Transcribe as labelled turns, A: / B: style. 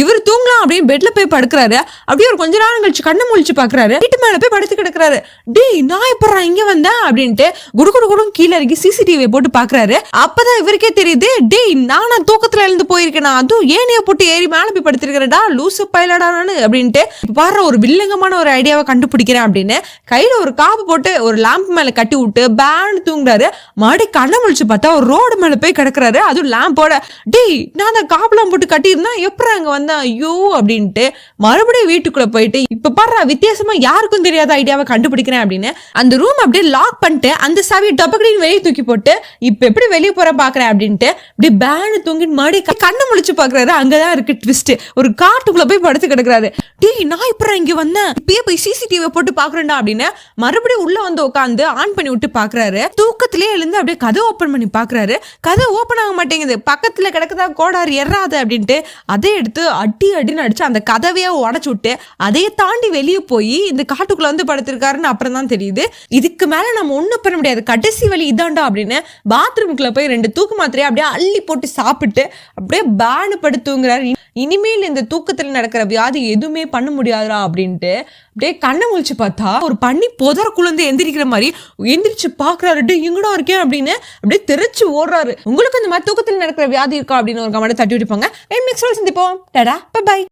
A: இவர் தூங்கலாம் அப்படின்னு பெட்ல போய் படுக்கிறாரு. அப்படியே ஒரு கொஞ்ச நேரம் கழிச்சு கண்ணை முழிச்சு பாக்குறாரு. வீட்டு மேல போய் படுத்து கிடக்குறாரு. டேய் நான் எப்படா இங்க வந்தேன் அப்படின்ட்டு குடு குடு குடும் கீழே இறங்கி சிசிடிவியை போட்டு பாக்குறாரு. அப்பதான் இவருக்கே தெரியுது டேய் நானா தூக்கத்துல எழுந்து போயிருக்கேன்? அதுவும் ஏனைய போட்டு ஏறி மேல போய் படுத்திருக்கிறடா லூசு பயிலடானு அப்படின்ட்டு வர்ற ஒரு வில்லங்கமான ஒரு ஐடியாவை கண்டுபிடிக்கிறேன் அப்படின்னு கையில ஒரு காப்பு போட்டு ஒரு லேம்ப் மேல கட்டி விட்டு பேன் தூங்குறாரு. மறுபடியும் கண்ணை முழிச்சு பார்த்தா ஒரு ரோடு மேல போய் கிடக்குறாரு. அதுவும் லேம்போட டேய் நான் அந்த காப்புலாம் போட்டு கட்டியிருந்தா எப்படி அங்க வந்தேன் ஐயோ அப்படின்ட்டு மறுபடியும் வீட்டுக்குள்ள போயிட்டு இப்ப பாரு வித்தியாசமா யாருக்கும் தெரியாத ஐடியாவை கண்டுபிடிக்கிறேன் அப்படின்னு அந்த ரூம் அப்படியே லாக் பண்ணிட்டு அந்த சாவியை டபக்கடின்னு வெளியே தூக்கி போட்டு இப்ப எப்படி வெளியே போற பாக்குறேன் அப்படின்ட்டு இப்படி பேனு தூங்கிட்டு மறுபடி கண்ணு கண்ணை முழிச்சு பாக்குறாரு. அங்கதான் இருக்கு ட்விஸ்ட் ஒரு காட்டுக்குள்ள போய் படுத்து கிடக்குறாரு. டேய் நான் இப்ப இங்க வந்தேன்? இப்பயே போய் சிசிடிவி போட்டு பாக்குறேன்டா அப்படின்னு மறுபடியும் உள்ள வந்து உட்காந்து ஆன் பண்ணி விட்டு பாக்குறாரு. தூக்கத்திலே எழுந்து அப்படியே கதை ஓப்பன் பண்ணி பாக்குறாரு. கதை ஓப்பன் ஆக மாட்டேங்குது. பக்கத்துல கிடக்குதா கோடாறு எறாது அப்படின்ட்டு அதை எடுத்து அடி அடின்னு அடிச்சு அந்த கதவையே உடச்சு விட்டு அதையே தாண்டி வெளியே போய் இந்த காட்டுக்குள்ள வந்து படுத்திருக்காருன்னு அப்புறம் தான் தெரியுது. இதுக்கு மேல நம்ம ஒண்ணும் பண்ண முடியாது. கடைசி வழி இதாண்டா அப்படின்னு பாத்ரூமுக்குள்ள போய் ரெண்டு தூக்கு மாத்திரையை அப்படியே அள்ளி போட்டு சாப்பிட்டு அப்படியே பேனு படுத்துங்கிறாரு இனிமேல் இந்த தூக்கத்தில் நடக்கிற வியாதி எதுவுமே பண்ண முடியாதுடா அப்படின்ட்டு அப்படியே கண்ணை முழிச்சு பார்த்தா ஒரு பண்ணி புதற குழந்தை எந்திரிக்கிற மாதிரி எந்திரிச்சு பார்க்குறாரு. டேய் இருக்கேன் அப்படின்னு அப்படியே தெரிச்சு ஓடுறாரு. உங்களுக்கு இந்த மாதிரி தூக்கத்தில் நடக்கிற வியாதி இருக்கா அப்படின்னு ஒரு கமெண்ட் தட்டி விட்டுப்பாங்க. நெக்ஸ்ட் சந்திப்போம். Tata bye